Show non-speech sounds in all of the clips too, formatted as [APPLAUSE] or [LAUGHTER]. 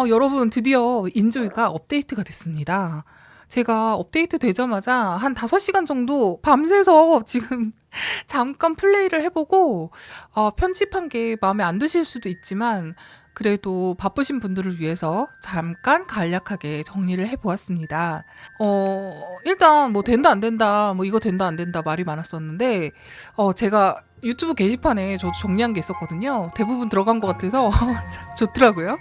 어, 여러분 드디어 인조이가 업데이트가 됐습니다. 제가 업데이트 되자마자 한 5시간 정도 밤새서 지금 [LAUGHS] 잠깐 플레이를 해보고 어, 편집한 게 마음에 안 드실 수도 있지만 그래도 바쁘신 분들을 위해서 잠깐 간략하게 정리를 해보았습니다. 어, 일단 뭐 된다 안 된다 뭐 이거 된다 안 된다 말이 많았었는데 어, 제가 유튜브 게시판에 저도 정리한 게 있었거든요. 대부분 들어간 것 같아서 참 [LAUGHS] 좋더라고요.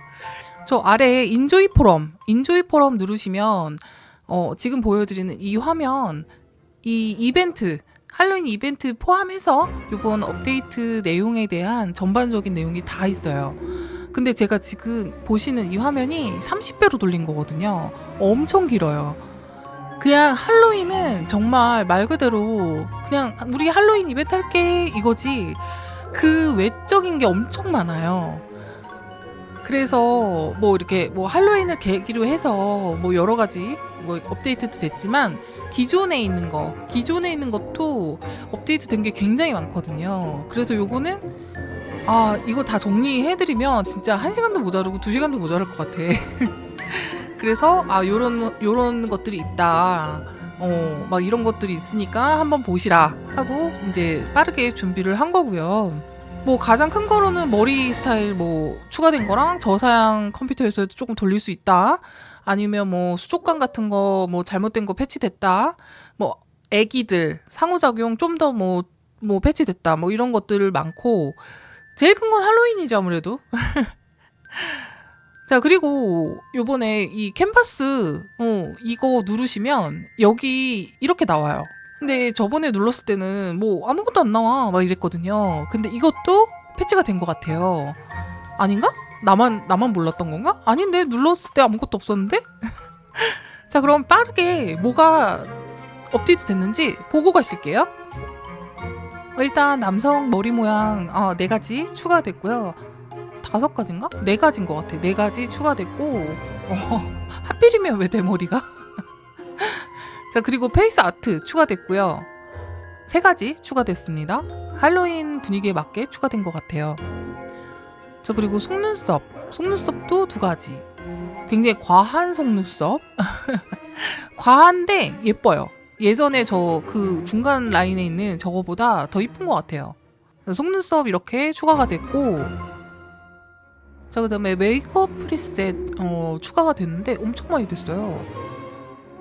저 아래에 인조이 포럼, 인조이 포럼 누르시면 어, 지금 보여드리는 이 화면, 이 이벤트, 할로윈 이벤트 포함해서 이번 업데이트 내용에 대한 전반적인 내용이 다 있어요. 근데 제가 지금 보시는 이 화면이 30배로 돌린 거거든요. 엄청 길어요. 그냥 할로윈은 정말 말 그대로 그냥 우리 할로윈 이벤트 할게 이거지 그 외적인 게 엄청 많아요. 그래서 뭐 이렇게 뭐 할로윈을 계기로 해서 뭐 여러 가지 뭐 업데이트도 됐지만 기존에 있는 거 기존에 있는 것도 업데이트 된 게 굉장히 많거든요. 그래서 요거는 아 이거 다 정리해드리면 진짜 한 시간도 모자르고 두 시간도 모자랄 것 같아. [LAUGHS] 그래서 아 요런 요런 것들이 있다. 어, 막 이런 것들이 있으니까 한번 보시라 하고 이제 빠르게 준비를 한 거고요. 뭐 가장 큰 거로는 머리 스타일 뭐 추가된 거랑 저사양 컴퓨터에서 조금 돌릴 수 있다. 아니면 뭐 수족관 같은 거 뭐 잘못된 거 패치됐다. 뭐 애기들 상호작용 좀 더 뭐뭐 패치됐다. 뭐 이런 것들 많고 제일 큰 건 할로윈이죠 아무래도. [LAUGHS] 자 그리고 요번에 이 캔버스 어, 이거 누르시면 여기 이렇게 나와요. 근데 저번에 눌렀을 때는 뭐 아무것도 안 나와 막 이랬거든요. 근데 이것도 패치가 된 것 같아요. 아닌가? 나만 나만 몰랐던 건가? 아닌데 눌렀을 때 아무것도 없었는데? [LAUGHS] 자 그럼 빠르게 뭐가 업데이트 됐는지 보고 가실게요. 어, 일단 남성 머리 모양 아, 네 가지 추가됐고요. 다섯 가지인가? 네 가지인 것 같아. 네 가지 추가됐고 어, 하필이면 왜 내 머리가? 자 그리고 페이스 아트 추가됐고요. 세 가지 추가됐습니다. 할로윈 분위기에 맞게 추가된 것 같아요. 자 그리고 속눈썹, 속눈썹도 두 가지. 굉장히 과한 속눈썹. [LAUGHS] 과한데 예뻐요. 예전에 저 그 중간 라인에 있는 저거보다 더 이쁜 것 같아요. 속눈썹 이렇게 추가가 됐고 자 그 다음에 메이크업 프리셋 어, 추가가 됐는데 엄청 많이 됐어요.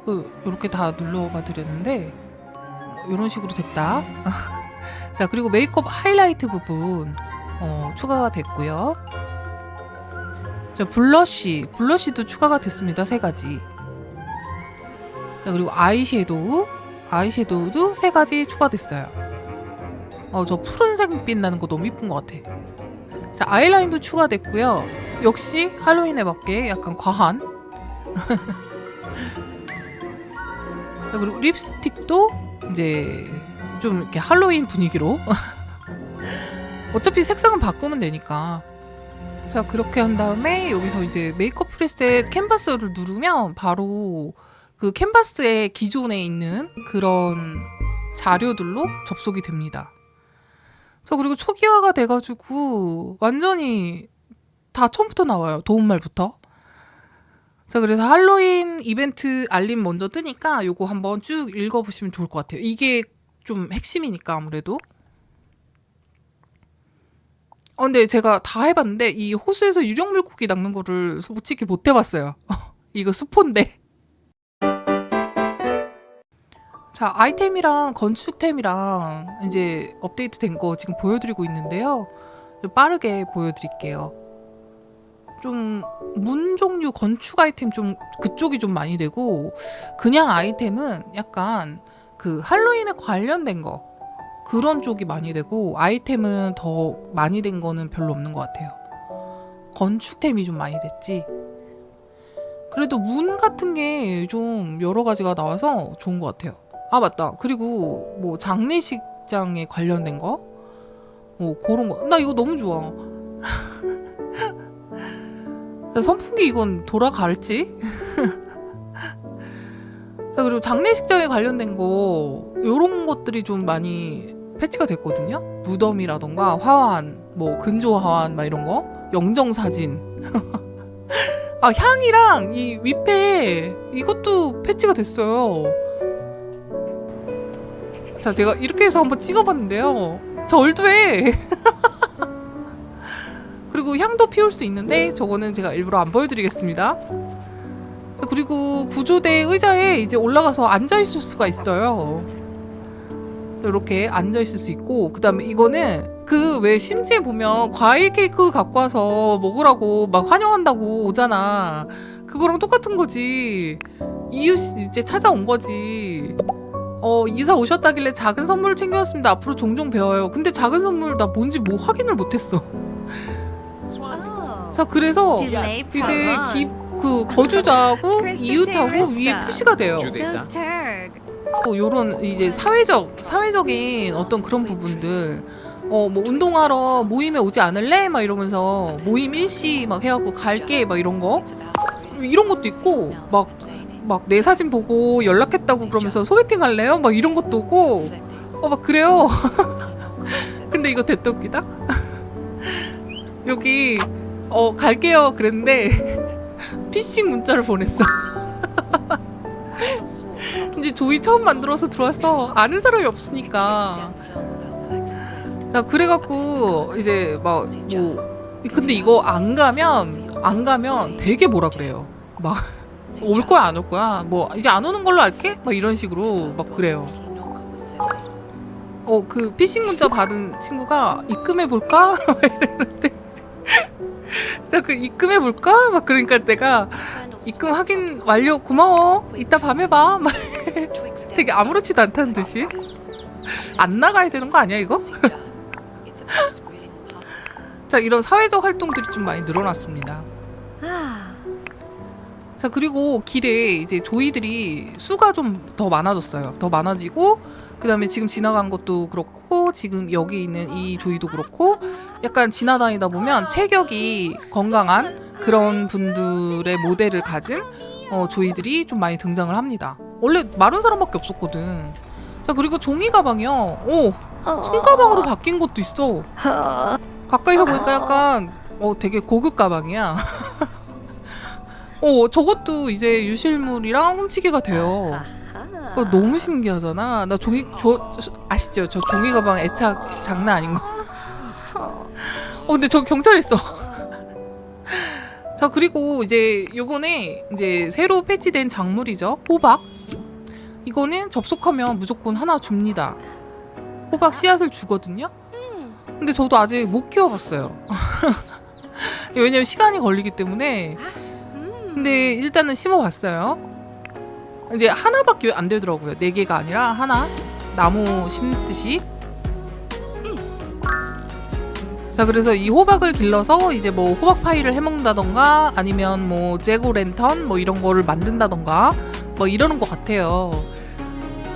그 이렇게 다 눌러봐 드렸는데 이런 식으로 됐다. [LAUGHS] 자 그리고 메이크업 하이라이트 부분 어, 추가가 됐고요. 자 블러쉬 블러쉬도 추가가 됐습니다 세 가지. 자 그리고 아이섀도우 아이섀도우도 세 가지 추가됐어요. 어 저 푸른색 빛 나는 거 너무 이쁜 것 같아. 자 아이라인도 추가됐고요. 역시 할로윈에 맞게 약간 과한. [LAUGHS] 자, 그리고 립스틱도 이제 좀 이렇게 할로윈 분위기로. [LAUGHS] 어차피 색상은 바꾸면 되니까. 자 그렇게 한 다음에 여기서 이제 메이크업 프리셋 캔버스를 누르면 바로 그 캔버스에 기존에 있는 그런 자료들로 접속이 됩니다. 저 그리고 초기화가 돼가지고 완전히 다 처음부터 나와요. 도움말부터. 자 그래서 할로윈 이벤트 알림 먼저 뜨니까 요거 한번 쭉 읽어보시면 좋을 것 같아요. 이게 좀 핵심이니까 아무래도. 어, 근데 제가 다 해봤는데 이 호수에서 유령 물고기 낚는 거를 솔직히 못 해봤어요. [LAUGHS] 이거 스폰데. 자 아이템이랑 건축템이랑 이제 업데이트 된 거 지금 보여드리고 있는데요. 빠르게 보여드릴게요. 좀 문 종류 건축 아이템 좀 그쪽이 좀 많이 되고 그냥 아이템은 약간 그 할로윈에 관련된 거 그런 쪽이 많이 되고 아이템은 더 많이 된 거는 별로 없는 것 같아요. 건축템이 좀 많이 됐지. 그래도 문 같은 게 좀 여러 가지가 나와서 좋은 것 같아요. 아 맞다. 그리고 뭐 장례식장에 관련된 거, 뭐 그런 거. 나 이거 너무 좋아. [LAUGHS] 선풍기 이건 돌아갈지? [LAUGHS] 자 그리고 장례식장에 관련된 거 이런 것들이 좀 많이 패치가 됐거든요. 무덤이라던가 화환, 뭐 근조 화환 막 이런 거, 영정 사진. [LAUGHS] 아 향이랑 이 윗배 이것도 패치가 됐어요. 자 제가 이렇게 해서 한번 찍어봤는데요. 절도해. [LAUGHS] 그리고 향도 피울 수 있는데 저거는 제가 일부러 안 보여드리겠습니다. 자, 그리고 구조대 의자에 이제 올라가서 앉아 있을 수가 있어요. 이렇게 앉아 있을 수 있고 그다음에 이거는 그 왜 심지에 보면 과일 케이크 갖고 와서 먹으라고 막 환영한다고 오잖아. 그거랑 똑같은 거지. 이웃 이제 찾아온 거지. 어 이사 오셨다길래 작은 선물 챙겨왔습니다. 앞으로 종종 배워요. 근데 작은 선물 나 뭔지 뭐 확인을 못했어. 자 그래서 이제. 기, 그 거주자하고 이웃하고 위에. 표시가 돼요. 또 요런 이제 사회적 사회적인 어떤 그런 부분들. 어 뭐 운동하러 모임에 오지 않을래? 막 이러면서 모임 일시 막 해갖고 갈게 막 이런 거. 이런 것도 있고 막 막 내 사진 보고 연락했다고 그러면서 소개팅 할래요? 막 이런 것도 오고. 어 막 그래요. [LAUGHS] 근데 이거 됐다 웃기다? [LAUGHS] 여기 어 갈게요. 그랬는데 [LAUGHS] 피싱 문자를 보냈어. [LAUGHS] 이제 조이 처음 만들어서 들어왔어 아는 사람이 없으니까. 자 그래갖고 이제 막 뭐 근데 이거 안 가면 안 가면 되게 뭐라 그래요? 막 [LAUGHS] 올 거야 안 올 거야? 뭐 이제 안 오는 걸로 할게? 막 이런 식으로 막 그래요. 어그 피싱 문자 받은 친구가 입금해 볼까? 막 이랬는데 자 그 입금해 볼까? 막 그러니까 내가 입금 확인 완료 고마워. 이따 밤에 봐 막 [LAUGHS] 되게 아무렇지도 않다는 듯이. 안 나가야 되는 거 아니야 이거? [LAUGHS] 자 이런 사회적 활동들이 좀 많이 늘어났습니다. 자 그리고 길에 이제 조이들이 수가 좀 더 많아졌어요. 더 많아지고 그 다음에 지금 지나간 것도 그렇고 지금 여기 있는 이 조이도 그렇고 약간 지나다니다 보면 체격이 건강한 그런 분들의 모델을 가진 어, 조이들이 좀 많이 등장을 합니다. 원래 마른 사람밖에 없었거든. 자 그리고 종이 가방이요. 오 손가방으로 바뀐 것도 있어. 가까이서 보니까 약간 어 되게 고급 가방이야. [LAUGHS] 어 저것도 이제 유실물이랑 훔치기가 돼요. 어, 너무 신기하잖아. 나 종이 저, 저- 아시죠? 저 종이 가방 애착 장난 아닌 거. 어 근데 저 경찰에 있어. 자 그리고 이제 요번에 이제 새로 패치된 작물이죠. 호박. 이거는 접속하면 무조건 하나 줍니다. 호박 씨앗을 주거든요. 근데 저도 아직 못 키워봤어요. [LAUGHS] 왜냐면 시간이 걸리기 때문에. 근데 일단은 심어봤어요. 이제 하나밖에 안 되더라고요. 네 개가 아니라 하나. 나무 심듯이. 자 그래서 이 호박을 길러서 이제 뭐 호박 파이를 해먹는다던가 아니면 뭐 재고 랜턴 뭐 이런 거를 만든다던가 뭐 이러는 것 같아요.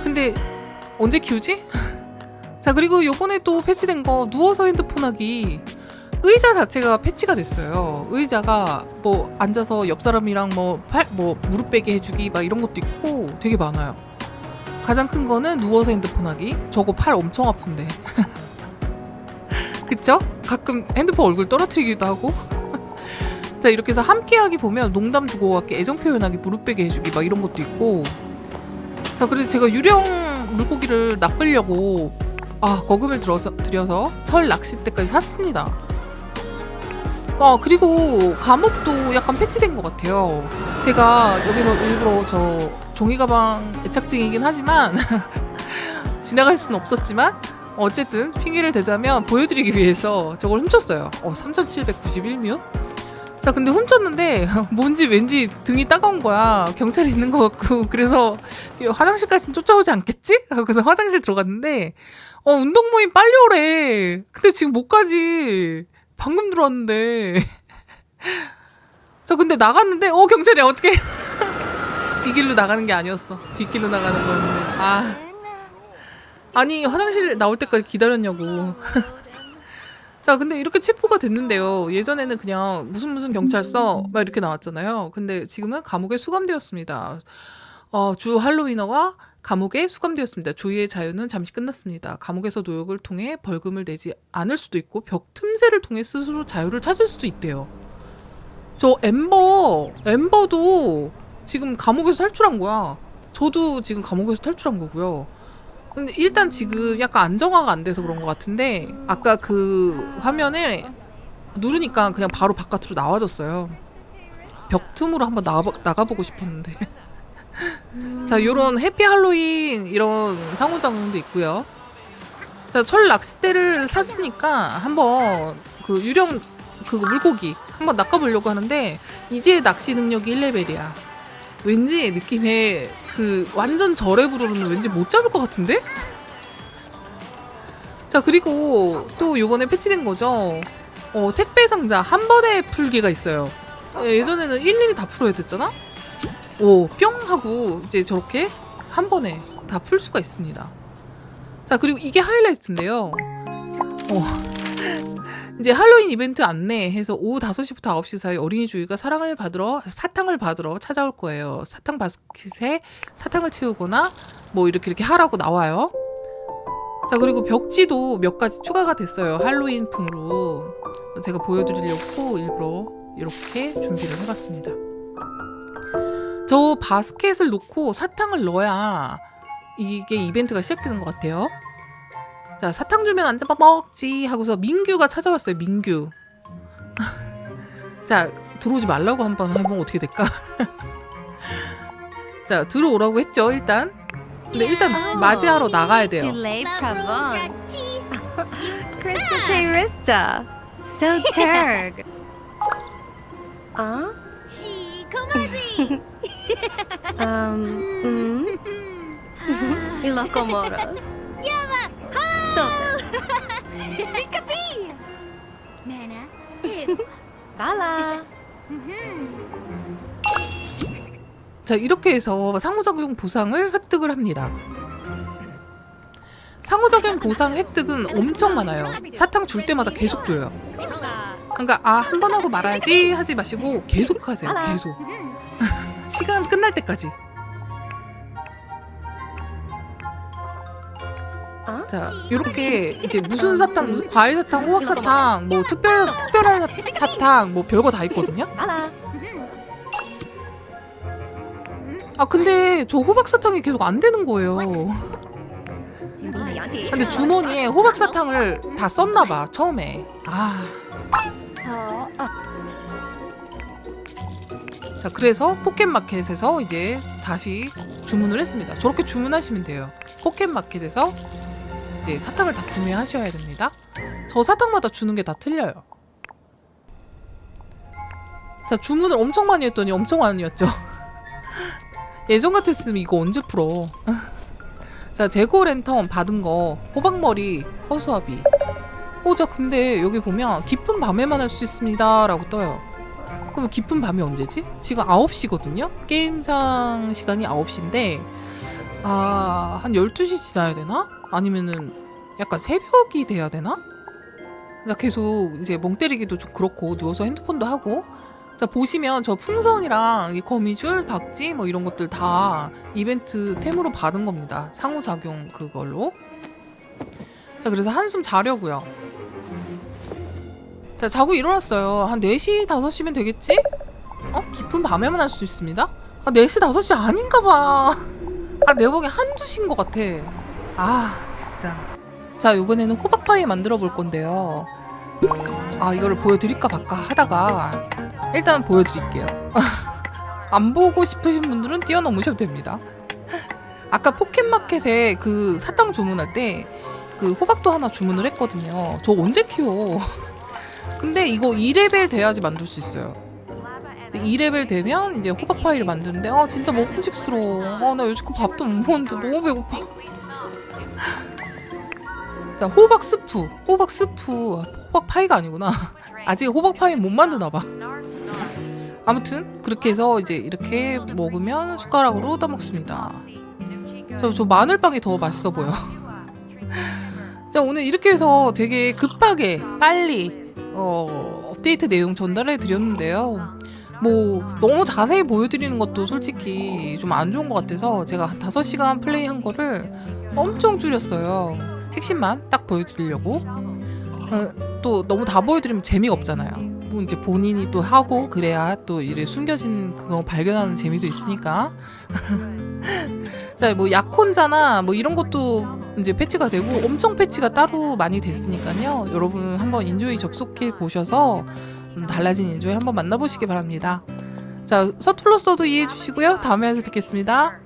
근데 언제 키우지? [LAUGHS] 자 그리고 요번에 또 패치된 거 누워서 핸드폰 하기 의자 자체가 패치가 됐어요. 의자가 뭐 앉아서 옆 사람이랑 뭐 팔 뭐 무릎 베게 해주기 막 이런 것도 있고 되게 많아요. 가장 큰 거는 누워서 핸드폰 하기. 저거 팔 엄청 아픈데. [LAUGHS] 그쵸? 가끔 핸드폰 얼굴 떨어뜨리기도 하고. [LAUGHS] 자 이렇게 해서 함께하기 보면 농담 주고받기, 애정 표현하기, 무릎 베게 해주기 막 이런 것도 있고. 자 그래서 제가 유령 물고기를 낚으려고 아 거금을 들어서 들여서 철 낚싯대까지 샀습니다. 어 그리고 감옥도 약간 패치된 것 같아요. 제가 여기서 일부러 저 종이 가방 애착증이긴 하지만 [LAUGHS] 지나갈 수는 없었지만 어쨌든 핑계를 대자면 보여드리기 위해서 저걸 훔쳤어요. 어 3,791뮤? 자 근데 훔쳤는데 [LAUGHS] 뭔지 왠지 등이 따가운 거야 경찰이 있는 것 같고 그래서 화장실까지는 쫓아오지 않겠지? 그래서 화장실 들어갔는데 어 운동 모임 빨리 오래 근데 지금 못 가지 방금 들어왔는데. [LAUGHS] 저 근데 나갔는데 어 경찰이 어떻게 [LAUGHS] 이 길로 나가는 게 아니었어. 뒷길로 나가는 거였는데. 아. 아니 화장실 나올 때까지 기다렸냐고. [LAUGHS] 자 근데 이렇게 체포가 됐는데요. 예전에는 그냥 무슨 무슨 경찰서 막 이렇게 나왔잖아요. 근데 지금은 감옥에 수감되었습니다. 어, 주 할로위너가 감옥에 수감되었습니다. 조이의 자유는 잠시 끝났습니다. 감옥에서 노역을 통해 벌금을 내지 않을 수도 있고 벽 틈새를 통해 스스로 자유를 찾을 수도 있대요. 저 엠버 엠버도 지금 감옥에서 탈출한 거야. 저도 지금 감옥에서 탈출한 거고요. 근데 일단 지금 약간 안정화가 안 돼서 그런 것 같은데 아까 그 화면을 누르니까 그냥 바로 바깥으로 나와졌어요. 벽 틈으로 한번 나가, 나가보고 싶었는데. [LAUGHS] [LAUGHS] 자, 요런 해피 할로윈 이런 상호작용도 있고요. 자, 철 낚싯대를 샀으니까 한번 그 유령 그 물고기 한번 낚아보려고 하는데 이제 낚시 능력이 1레벨이야. 왠지 느낌에 그 완전 저랩으로는 왠지 못 잡을 것 같은데? 자 그리고 또 요번에 패치된 거죠. 어, 택배 상자 한 번에 풀기가 있어요. 어, 예전에는 일일이 다 풀어야 됐잖아? 오, 뿅 하고 이제 저렇게 한 번에 다 풀 수가 있습니다. 자, 그리고 이게 하이라이트인데요. 어. 이제 할로윈 이벤트 안내해서 오후 5시부터 9시 사이 어린이 주의가 사랑을 받으러 사탕을 받으러 찾아올 거예요. 사탕 바스켓에 사탕을 채우거나 뭐 이렇게 이렇게 하라고 나와요. 자, 그리고 벽지도 몇 가지 추가가 됐어요. 할로윈풍으로. 제가 보여드리려고 일부러 이렇게 준비를 해봤습니다. 저 바스켓을 놓고 사탕을 넣어야 이게 이벤트가 시작되는 것 같아요. 자, 사탕 주면 안 잡아 먹지 하고서 민규가 찾아왔어요. 민규. [LAUGHS] 자, 들어오지 말라고 한번 해보면 어떻게 될까? [LAUGHS] 자, 들어오라고 했죠, 일단. 근데 일단 맞이하러 나가야 돼요. Krista [LAUGHS] Terista. So Turg. Uh? Um, mm, [LAUGHS] Locomoros. So, Mana, two. Bala. 자, 이렇게 해서 상호작용 보상을 획득을 합니다. 상호작용 보상 획득은 엄청 많아요. 사탕 줄 때마다 계속 줘요. 그러니까 아 한 번 하고 말아야지 하지 마시고 계속 하세요. 계속 시간 끝날 때까지. 어? 자 이렇게 이제 무슨 사탕, 무슨 과일 사탕, 호박 사탕, 뭐 특별 특별한 사 탕, 뭐 별거 다 있거든요. 아 근데 저 호박 사탕이 계속 안 되는 거예요. 근데 주머니에 호박 사탕을 다 썼나 봐 처음에. 아. 자 그래서 포켓마켓에서 이제 다시 주문을 했습니다. 저렇게 주문하시면 돼요. 포켓마켓에서 이제 사탕을 다 구매하셔야 됩니다. 저 사탕마다 주는 게 다 틀려요. 자 주문을 엄청 많이 했더니 엄청 많이였죠. [LAUGHS] 예전 같았으면 이거 언제 풀어? [LAUGHS] 자 재고 랜턴 받은 거 호박머리 허수아비. 어, 자 근데 여기 보면 깊은 밤에만 할 수 있습니다 라고 떠요. 그럼 깊은 밤이 언제지? 지금 9시거든요? 게임상 시간이 9시인데, 아, 한 12시 지나야 되나? 아니면은 약간 새벽이 돼야 되나? 그러니까 계속 이제 멍 때리기도 좀 그렇고, 누워서 핸드폰도 하고, 자, 보시면 저 풍선이랑 이 거미줄, 박쥐 뭐 이런 것들 다 이벤트 템으로 받은 겁니다. 상호작용 그걸로. 자, 그래서 한숨 자려고요. 자, 자고 일어났어요. 한 4시, 5시면 되겠지? 어? 깊은 밤에만 할 수 있습니다? 아, 4시, 5시 아닌가 봐. 아, 내가 보기엔 한두 시인 것 같아. 아, 진짜. 자, 이번에는 호박파이 만들어 볼 건데요. 아, 이거를 보여드릴까 말까 하다가 일단 보여드릴게요. [LAUGHS] 안 보고 싶으신 분들은 뛰어넘으셔도 됩니다. 아까 포켓마켓에 그 사탕 주문할 때 그 호박도 하나 주문을 했거든요. 저 언제 키워? [LAUGHS] 근데 이거 2레벨 돼야지 만들 수 있어요. 2레벨 되면 이제 호박 파이를 만드는데 아 진짜 먹음직스러워. 아나 요즘 밥도 못 먹는데 너무 배고파. [LAUGHS] 자 호박 스프, 호박 스프, 호박 파이가 아니구나. [LAUGHS] 아직 호박 파이 못 만드나 봐. 아무튼 그렇게 해서 이제 이렇게 먹으면 숟가락으로 떠먹습니다. 저, 저 마늘빵이 더 맛있어 보여. [LAUGHS] 자 오늘 이렇게 해서 되게 급하게 빨리 어, 업데이트 내용 전달해 드렸는데요. 뭐 너무 자세히 보여드리는 것도 솔직히 좀 안 좋은 것 같아서 제가 한 5시간 플레이한 거를 엄청 줄였어요. 핵심만 딱 보여드리려고. 어, 또 너무 다 보여드리면 재미가 없잖아요. 뭐 이제 본인이 또 하고 그래야 또 이래 숨겨진 그걸 발견하는 재미도 있으니까. [LAUGHS] 자, 뭐 약혼자나 뭐 이런 것도 이제 패치가 되고 엄청 패치가 따로 많이 됐으니까요. 여러분 한번 인조이 접속해 보셔서 음, 달라진 인조이 한번 만나보시기 바랍니다. 자, 서툴렀어도 이해해 주시고요. 다음에 와서 뵙겠습니다.